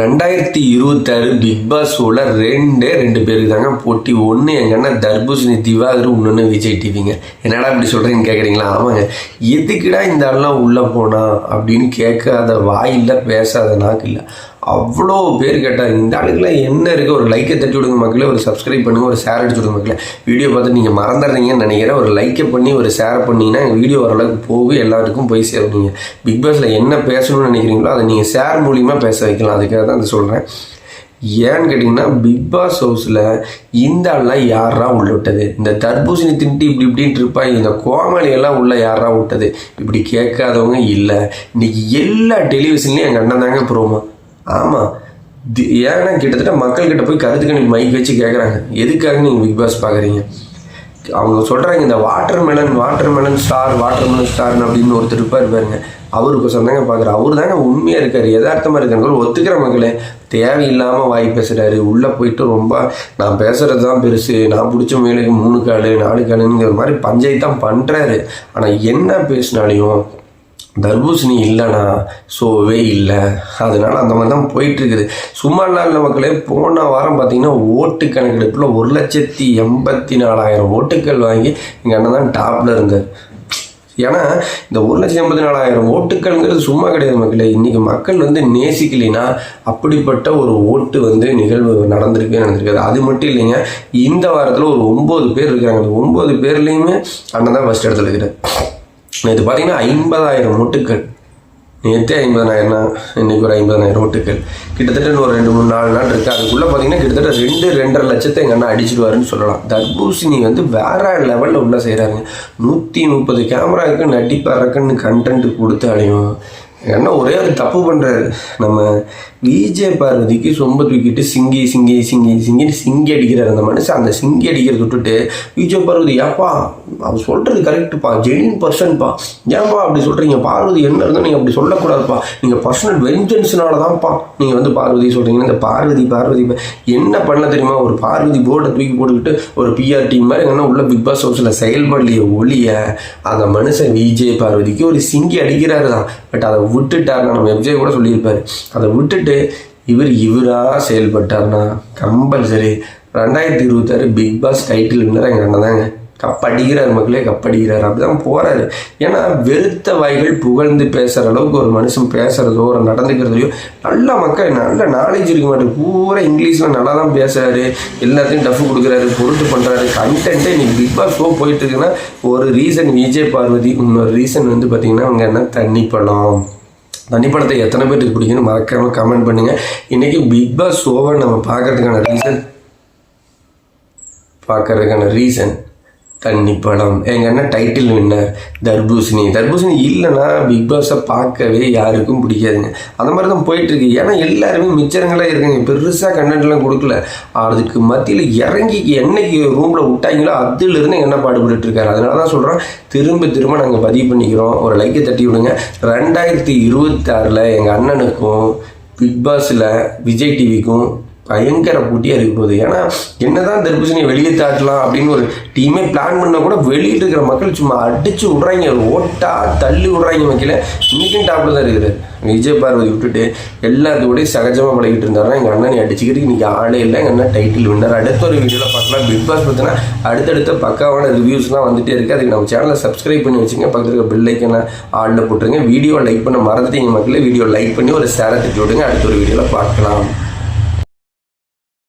ரெண்டாயிரத்தி இருபத்தாறு big pass ரெண்டே ரெண்டு பேருக்கு தாங்க போட்டி. ஒன்று எங்கன்னா தர்பூசணி திவாகர் இன்னொன்று விஜய் டிவிங்க. என்னடா இப்படி சொல்கிறேன்னு கேட்குறீங்களா ஆமாங்க. எதுக்குடா இந்த ஆள்லாம் உள்ளே போனா அப்படின்னு கேட்காத வாயில்ல பேசாத நாக்கு இல்லை. அவ்வளோ பேர் கேட்டாங்க இந்த ஆளுக்கெல்லாம் என்ன இருக்குது ஒரு லைக்கை தட்டி விடுங்க மக்களே ஒரு சப்ஸ்கிரைப் பண்ணுங்க ஒரு ஷேர் அடிச்சு விடுங்க மக்களே. வீடியோ பார்த்து நீங்கள் மறந்துடுறீங்கன்னு நினைக்கிறேன். ஒரு லைக்கை பண்ணி ஒரு ஷேர் பண்ணிங்கன்னா வீடியோ ஓரளவுக்கு போகும். எல்லாருக்கும் போய் சேரும் நீங்கள் பிக் பாஸில் என்ன பேசணும்னு நினைக்கிறீங்களோ அதை நீங்கள் ஷேர் மூலியமாக பேச வைக்கலாம். அதுக்காக தான் அதை சொல்கிறேன் ஏன்னு கேட்டிங்கன்னா பிக் பாஸ் ஹவுஸில் இந்த ஆள்லாம் யாரா உள்ள விட்டது? இந்த தர்பூசணி தின்ட்டு இப்படி இப்படின்ட்டு இருப்பாங்க. இந்த கோமாளியெல்லாம் உள்ள யாரா விட்டது? இப்படி கேட்காதவங்க இல்லை. இன்றைக்கி எல்லா டெலிவிஷன்லேயும் எங்கள் அண்ணன் தாங்க ப்ரோமா ஆமாம் தி- ஏன்னா கிட்டத்தட்ட மக்கள்கிட்ட போய் கருத்து நீங்கள் மைக் வச்சு கேட்குறாங்க எதுக்காக நீங்கள் பிக் பாஸ் பார்க்குறீங்க அவங்க சொல்கிறாங்க இந்த watermelon watermelon star watermelon star அப்படின்னு ஒருத்தர் இருப்பார் பாருங்க. அவருக்கு சொந்தங்க பார்க்குற அவர் தாங்க உண்மையாக இருக்கார். யதார்த்தமாக இருக்காங்க ஒத்துக்கிற மக்களே தேவையில்லாமல் வாய் பேசுகிறாரு உள்ளே போயிட்டு ரொம்ப நான் பேசுகிறது தான் பெருசு. நான் பிடிச்ச மேலுக்கு மூணு காலு நாலு காலுங்கிற மாதிரி பஞ்சாயத்து தான் பண்ணுறாரு ஆனால் என்ன பேசினாலையும் தர்பூசணி இல்லைண்ணா ஷோவே இல்லை. அதனால அந்த மாதிரி தான் போயிட்டுருக்குது. சும்மா நாள் மக்களே போன வாரம் பார்த்திங்கன்னா ஓட்டு கணக்கெடுப்பில் ஒரு லட்சத்தி எண்பத்தி நாலாயிரம் ஓட்டுக்கள் வாங்கி எங்கள் அண்ணன் தான் டாப்பில் இருந்தார். ஏன்னா இந்த ஒரு லட்சத்தி எண்பத்தி நாலாயிரம் ஓட்டுக்கள்ங்கிறது சும்மா கிடையாது மக்களே. இன்றைக்கி மக்கள் வந்து நேசிக்கலைன்னா அப்படிப்பட்ட ஒரு ஓட்டு வந்து நிகழ்வு நடந்திருக்கு நடந்திருக்காது. அது மட்டும் இல்லைங்க இந்த வாரத்தில் ஒரு ஒம்பது பேர் இருக்கிறாங்க. அந்த ஒம்பது பேர்லேயுமே அண்ணன் தான் ஃபஸ்ட் இடத்துல இருக்கிறார். நேற்று பார்த்தீங்கன்னா ஐம்பதாயிரம் ஓட்டுக்கள் நேற்றே ஐம்பதாயிரம்னா இன்னைக்கு ஒரு ஐம்பதாயிரம் ஓட்டுக்கள் கிட்டத்தட்ட ஒரு ரெண்டு மூணு நாலு நாள் இருக்குது அதுக்குள்ளே பார்த்தீங்கன்னா கிட்டத்தட்ட ரெண்டு ரெண்டரை லட்சத்தை எங்கள் அண்ணா அடிச்சிடுவாருன்னு சொல்லலாம். தர்பூசணி வந்து வேற லெவலில் உள்ளே செய்கிறாங்க நூற்றி முப்பது கேமராவுக்கு நடிப்பறக்குன்னு கண்டென்ட் கொடுத்தாலையும் ஏன்னா ஒரே ஒரு தப்பு பண்ணுறாரு நம்ம விஜே பார்வதிக்கு சொம்ப தூக்கிட்டு சிங்கி சிங்கி சிங்கி சிங்கின்னு சிங்கி அடிக்கிறார். அந்த மனுஷன் அந்த சிங்கி அடிக்கிறத விட்டுட்டு விஜே பார்வதி ஏப்பா அவர் சொல்கிறது கரெக்டுப்பா ஜெனின் பர்சன்ப்பா ஏன்பா அப்படி சொல்கிறீங்க பார்வதி என்ன இருந்தால் நீங்கள் அப்படி சொல்லக்கூடாதுப்பா. நீங்கள் பர்சனல் வெஞ்சன்ஸ்னால தான்ப்பா நீங்கள் வந்து பார்வதி சொல்கிறீங்க இந்த பார்வதி பார்வதி என்ன பண்ண தெரியுமா? ஒரு பார்வதி போர்டை தூக்கி போட்டுக்கிட்டு ஒரு பிஆர் டீம் மாதிரி எங்கன்னா உள்ள பிக் பாஸ் ஹவுஸில் செயல்படலையே ஒளிய அந்த மனுஷன் விஜய் பார்வதிக்கு ஒரு சிங்கி அடிக்கிறாரு தான் பட் அதை விட்டுட்டாருன்னா நம்ம எம்ஜே கூட சொல்லியிருப்பாரு. அதை விட்டுட்டு இவர் இவராக செயல்பட்டார்னா கம்பல்சரி ரெண்டாயிரத்தி இருபத்தாறு பிக் பாஸ் டைட்டில் வின்னர் எங்கள் அண்ணன் தாங்க. கப்படிக்கிறார் மக்களே கப்படிக்கிறார். அப்படிதான் போகிறாரு ஏன்னா வெறுத்த வாய்கள் புகழ்ந்து பேசுகிற அளவுக்கு ஒரு மனுஷன் பேசுகிறதோ ஒரு நடந்துக்கிறதையோ நல்ல மக்கள் நல்ல நாலேஜ் இருக்க மாட்டேன் பூரா இங்கிலீஷில் நல்லா தான் பேசுகிறாரு எல்லாத்தையும் டஃப் கொடுக்குறாரு பொருட்டு பண்ணுறாரு கண்டென்ட்டே இன்னைக்கு பிக் பாஸ் ஷோ போயிட்டு இருக்குன்னா ஒரு ரீசன் விஜய் பார்வதி இன்னொரு ரீசன் வந்து பார்த்தீங்கன்னா அவங்க என்ன தண்ணி பழம். தனிப்படத்தை படத்தை எத்தனை பேருக்கு பிடிக்குன்னு மறக்காம கமெண்ட் பண்ணுங்கள் இன்றைக்கி பிக் பாஸ் ஷோவை நம்ம பார்க்கறதுக்கான ரீசன் பார்க்கறதுக்கான ரீசன் தண்ணி படம் அண்ணன் டைட்டில் வின்னர் தர்பூசணி. தர்பூசணி இல்லைன்னா பிக் பாஸை பார்க்கவே யாருக்கும் பிடிக்காதுங்க. அந்த மாதிரி தான் போயிட்டுருக்கு. ஏன்னா எல்லாருமே மிச்சரங்களாக இருக்காங்க. பெருசாக கண்டென்ட்லாம் கொடுக்கல. அதுக்கு மத்தியில் இறங்கி என்னைக்கு ரூமில் விட்டாங்களோ அதுலேருந்து என்ன பாடுபட்டு இருக்காரு அதனால தான் சொல்கிறோம் திரும்ப திரும்ப நாங்கள் பதிவு பண்ணிக்கிறோம். ஒரு லைக்கை தட்டி விடுங்க. ரெண்டாயிரத்தி இருபத்தாறில் எங்கள் அண்ணனுக்கும் பிக் பாஸில் விஜய் டிவிக்கும் பயங்கர போட்டியாக இருக்க போகுது. ஏன்னா என்னதான் தர்பூசணியை வெளியே தாட்டலாம் அப்படின்னு ஒரு டீமே பிளான் பண்ணால் கூட வெளியில் இருக்கிற மக்கள் சும்மா அடித்து விட்றாங்க. ஓட்டா தள்ளி விட்றாங்க மக்கள் இன்றைக்கும் டாப்பில் தான் இருக்கிறார் விஜய் பார்வதி விட்டுட்டு எல்லாத்துக்கூடயும் சகஜமாக பழகிட்டு இருந்தாருன்னா எங்கள் அண்ணனை அடிச்சுக்கிறதுக்கு இன்னைக்கு ஆளே இல்லை. எங்கள் அண்ணன் டைட்டில் வின்னர் அடுத்த ஒரு வீடியோவில் பார்க்கலாம். பிக் பாஸ் பார்த்தீங்கன்னா அடுத்தடுத்த பக்காவான ரிவ்யூஸ்லாம் வந்துகிட்டே இருக்குது அதுக்கு நம்ம சேனலை சப்ஸ்கிரைப் பண்ணி வச்சுங்க பக்கத்தில் இருக்க பெல் ஐக்கனை ஆளில் போட்டுருங்க. வீடியோ லைக் பண்ண மறந்துட்டீங்க மக்களே. வீடியோ லைக் பண்ணி ஒரு ஷேரை தட்டி விடுங்க அடுத்த ஒரு வீடியோவில் பார்க்கலாம்.